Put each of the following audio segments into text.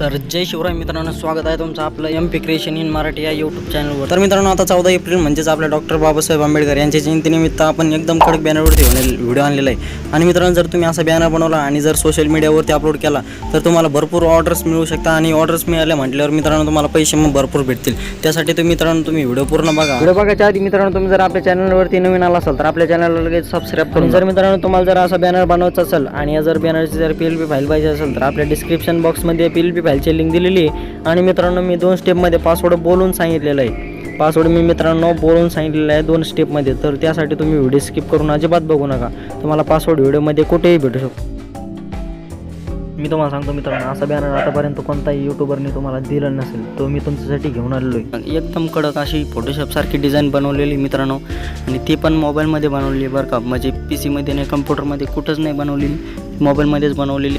तर जय शिवराय मित्रांनो स्वागत आहे तुमचं आपलं M P creation in Marathi या यूट्यूब चॅनलवर तर मित्रांनो आता चौदा एप्रिल म्हणजेच आपल्या डॉक्टर बाबासाहेब आंबेडकर यांच्या जयंतीनिमित्त आपण एकदम कडक बॅनरवरती व्हिडिओ आणलेला आहे. आणि मित्रांनो जर तुम्ही असा बॅनर बनवला आणि जर सोशल मीडियावरती अपलोड केला तर तुम्हाला भरपूर ऑर्डर्स मिळू शकता आणि ऑर्डर्स मिळाल्या म्हटल्यावर मित्रांनो तुम्हाला पैसे मग भरपूर भेटतील. त्यासाठी तुम्ही मित्रांनो तुम्ही व्हिडिओ पूर्ण बघा. व्हिडिओ बघायच्या आधी मित्रांनो तुम्ही जर आपल्या चॅनलवरती नवीन आला असाल तर आपल्या चॅनलला लगेच सबस्क्राईब करून जर मित्रांनो तुम्हाला जर असा बॅनर बनवायचा असेल आणि या जर बॅनरची जर पी एल पी फाईल पाहिजे असेल तर आपल्या डिस्क्रिप्शन बॉक्समध्ये पी एल पी फाईलची लिंक दिलेली आहे. आणि मित्रांनो मी दोन स्टेपमध्ये पासवर्ड बोलून सांगितलेलं आहे. पासवर्ड मी मित्रांनो बोलून सांगितलेलं आहे दोन स्टेपमध्ये तर त्यासाठी तुम्ही व्हिडिओ स्किप करून अजिबात बघू नका. तुम्हाला पासवर्ड व्हिडिओमध्ये कुठेही भेटू शकतो. मी तुम्हाला सांगतो मित्रांनो असा बॅनर आतापर्यंत कोणताही यूट्यूबरने तुम्हाला दिलं नसेल तो मी तुमच्यासाठी घेऊन आलेलो आहे. एकदम कडक अशी फोटोशॉपसारखी डिझाईन बनवलेली मित्रांनो. आणि ती पण मोबाईलमध्ये बनवलेली आहे बरं का. म्हणजे पी सीमध्ये नाही कम्प्युटरमध्ये कुठंच नाही बनवलेली. मोबाईलमध्येच बनवलेली.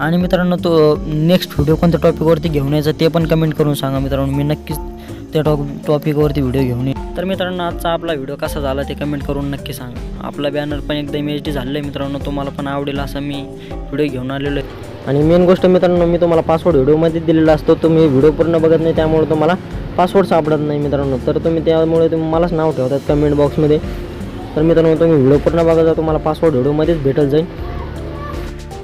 आणि मित्रांनो तो नेक्स्ट व्हिडिओ कोणत्या टॉपिकवरती घेऊन यायचा ते पण कमेंट करून सांगा मित्रांनो. मी नक्कीच त्या टॉप टॉपिकवरती व्हिडिओ घेऊन येईल तर मित्रांनो आजचा आपला व्हिडिओ कसा झाला ते कमेंट करून नक्की सांगा. आपला बॅनर पण एकदम एच डी झालेला आहे मित्रांनो. तुम्हाला पण आवडेल असं मी व्हिडिओ घेऊन आलेलो आहे. आणि मेन गोष्ट मित्रांनो मी तुम्हाला पासवर्ड व्हिडिओमध्ये दिलेला असतो. तुम्ही व्हिडिओ पूर्ण बघत नाही त्यामुळे तुम्हाला पासवर्ड सापडत नाही मित्रांनो. तर तुम्ही त्यामुळे तुम्ही मलाच नाव ठेवतात कमेंट बॉक्समध्ये तर मित्रांनो तुम्ही व्हिडिओ पूर्ण बघा तुम्हाला पासवर्ड व्हिडिओमध्येच भेटत जाईल.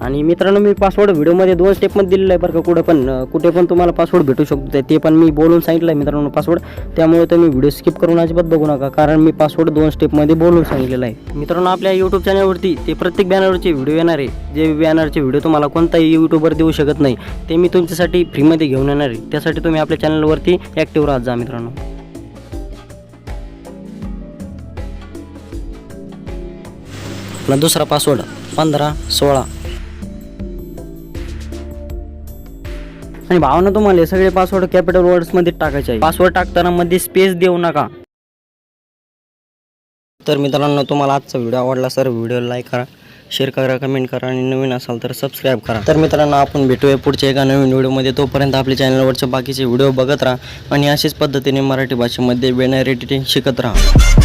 आणि मित्रांनो मी पासवर्ड व्हिडिओमध्ये दोन स्टेपमध्ये दिलेला आहे बरं का कुठं पण कुठे पण तुम्हाला पासवर्ड भेटू शकतो. ते- पण मी बोलून सांगितलं आहे मित्रांनो पासवर्ड त्यामुळे तुम्ही व्हिडिओ स्किप करून अजिबात बघू नका कारण मी पासवर्ड दोन स्टेपमध्ये बोलून सांगितलेलं आहे. मित्रांनो आपल्या यूट्यूब चॅनलवरती ते प्रत्येक बॅनरचे व्हिडिओ येणार आहे. जे बॅनरचे व्हिडिओ तुम्हाला कोणताही यूट्यूबर देऊ शकत नाही ते मी तुमच्यासाठी फ्रीमध्ये घेऊन येणार आहे. त्यासाठी तुम्ही आपल्या चॅनलवरती ॲक्टिव्ह राहत जा मित्रांनो. आपला दुसरा पासवर्ड पंधरा सोळा. आणि भावना तुम्हाला हे सगळे पासवर्ड कॅपिटल वर्ड्समध्ये टाकायचे आहे. पासवर्ड टाकताना मध्ये स्पेस देऊ नका. तर मित्रांनो तुम्हाला आजचा व्हिडिओ आवडला सर व्हिडिओ लाईक करा शेअर करा कमेंट करा आणि नवीन असाल तर सबस्क्राईब करा. तर मित्रांनो आपण भेटूया पुढच्या एका नवीन व्हिडिओमध्ये तोपर्यंत आपल्या चॅनलवरचे बाकीचे व्हिडिओ बघत राहा आणि अशाच पद्धतीने मराठी भाषेमध्ये बॅनर एडिटिंग शिकत राहा.